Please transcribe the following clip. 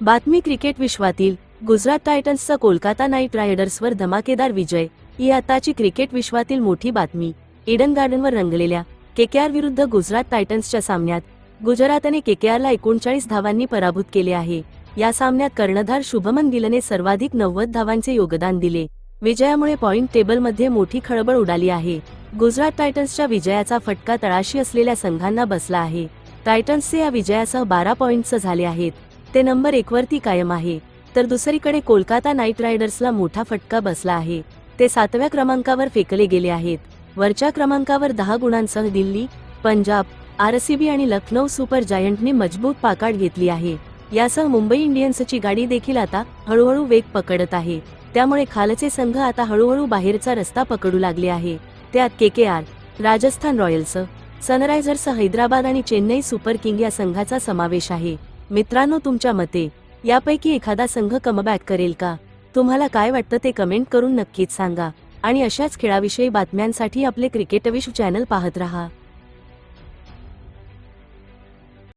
बातमी क्रिकेट विश्वातील गुजरात टायटन्सचा कोलकाता नाईट रायडर्सवर धमाकेदार विजय ही आताची क्रिकेट विश्वातील मोठी बातमी. इडन गार्डनवर रंगलेल्या केकेआर विरुद्ध गुजरात टायटन्सच्या सामन्यात गुजरातने केकेआरला एकोणचाळीस धावांनी पराभूत केले आहे. या सामन्यात कर्णधार शुभमन गिलने सर्वाधिक नव्वद धावांचे योगदान दिले. विजयामुळे पॉइंट टेबलमध्ये मोठी खळबळ उडाली आहे. गुजरात टायटन्सच्या विजयाचा फटका तळाशी असलेल्या संघांना बसला आहे. टायटन्सचे या विजयासह बारा पॉइंट्स झाले आहेत. ते नंबर एकवरती कायम आहे. तर दुसरीकडे कोलकाता नाईट रायडर्सला मोठा फटका बसला आहे. ते सातव्या क्रमांकावर फेकले गेले आहेत. वरच्या क्रमांकावर दहा गुणांसह दिल्ली पंजाब आरसीबी आणि लखनौ सुपर जायंटने मजबूत पाकाड घेतली आहे. यासह मुंबई इंडियन्सची गाडी देखील आता हळूहळू वेग पकडत आहे. त्यामुळे खालचे संघ आता हळूहळू बाहेरचा रस्ता पकडू लागले आहे. त्यात K K R Rajasthan royals sunrisers Hyderabad आणि चेन्नई सुपर किंग या संघाचा समावेश आहे. मित्रांनो तुमच्या मते यापैकी एखादा संघ कमबॅक करेल का? तुम्हाला काय वाटतं ते कमेंट करून नक्कीच सांगा आणि अशाच खेळाविषयी बातम्यांसाठी आपले क्रिकेटविश चॅनल पाहत रहा.